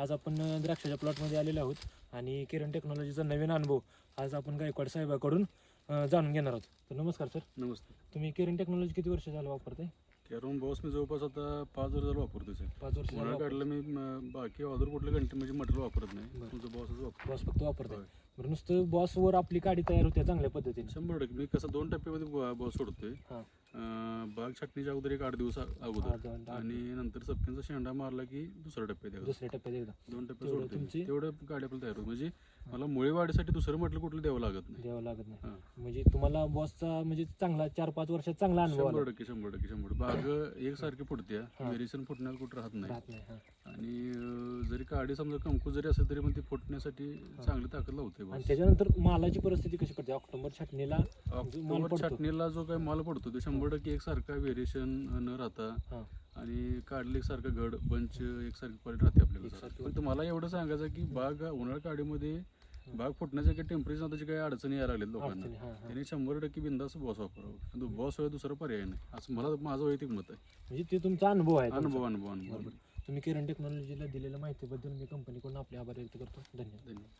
आज आपण द्राक्षाच्या प्लॉटमध्ये आलेलो आहोत आणि किरण टेक्नॉलॉजीचा नवीन अनुभव आज आपण गायकवाड साहेबाकडून जाणून घेणार आहोत. तर नमस्कार सर. नमस्ते. तुम्ही किरण टेक्नॉलॉजी किती वर्ष झालं वापरताय? कॅरॉन बॉस मी जवळपास आता पाच वर्ष झालं वापरतो साहेब पाच वर्ष झालं काढलं म, बाकी अदर कुठलं घंटे म्हणजे मटेरियल वापरत नाही. तुमचं बॉसच वापरतो. बॉस फक्त वापरताय. होय. बरं नुसतं बॉसवर आपली गाडी तयार होते चांगल्या पद्धतीने. शंभर टक्के. मी कसं दोन टप्प्यामध्ये बॉस सोडतोय. हां. अं, बाग छाटणीच्या अगोदर एक आठ दिवस अ- आठ- अगोदर आठ- आणि नंतर सपक्यांचा शेंडा मारला की दुसऱ्या टप्प्यात. दुसऱ्या टप्प्यात एकदा. दोन टप्पे तेवढं सोडतोय. तुमची-. तेवढं गाडी आपल्याला तयार होत म्हणजे मला मुळे वाढीसाठी दुसरं म्हटलं कुठलं द्यावं लागत नाही. द्यावं लागत नाही. हां. म्हणजे तुम्हाला बॉसचा म्हणजे चांगला चार पाच वर्षात चांगला अनुभव शंभर टक्के शंभर टक्के शंभर बाग एकसारखी फुटते. व्हेरिएशन फुटण्यात कुठं राहत नाही. राहत नाही हां. आणि अं, जरी काडी समजा कमकूत जरी असेल तरी पण ती फुटण्यासाठी चांगली ताकद लावते आणि बॉस त्याच्यानंतर मालाची परिस्थिती कशी पडते? ऑक्टोबर छाटणीला जो माल ऑक्टोबर पडतो. छाटणीला जो काही माल पडतो ते शंभर टक्के एकसारखा व्हेरिएशन न राहता हां. आणि काढले एकसारखा घड बंच एकसारखी क्वालिटी राहते आपल्याला. एकसारखी पण तुम्हाला एवढं सांगायचं की बाग उन्हाळा काडीमध्ये बाग फुटण्याच्या काही टेम्परेचर त्याची काही अडचणी यायला लागल्या लोकांना. अडचणी, हां, हां. त्यांनी शंभर टक्के बिंदास बॉस वापरावं. बॉस शिवाय दुसरा पर्याय नाही. असं मला माझं वैयक्तिक मत आहे. म्हणजे ते तुमचा अनुभव आहे तुमचा. अनुभव अनुभव अनुभव. बरोबर. तुम्ही किरण टेक्नॉलॉजीला दिलेल्या माहितीबद्दल मी कंपनीकडून आपले आभार व्यक्त करतो. धन्यवाद. धन्यवाद.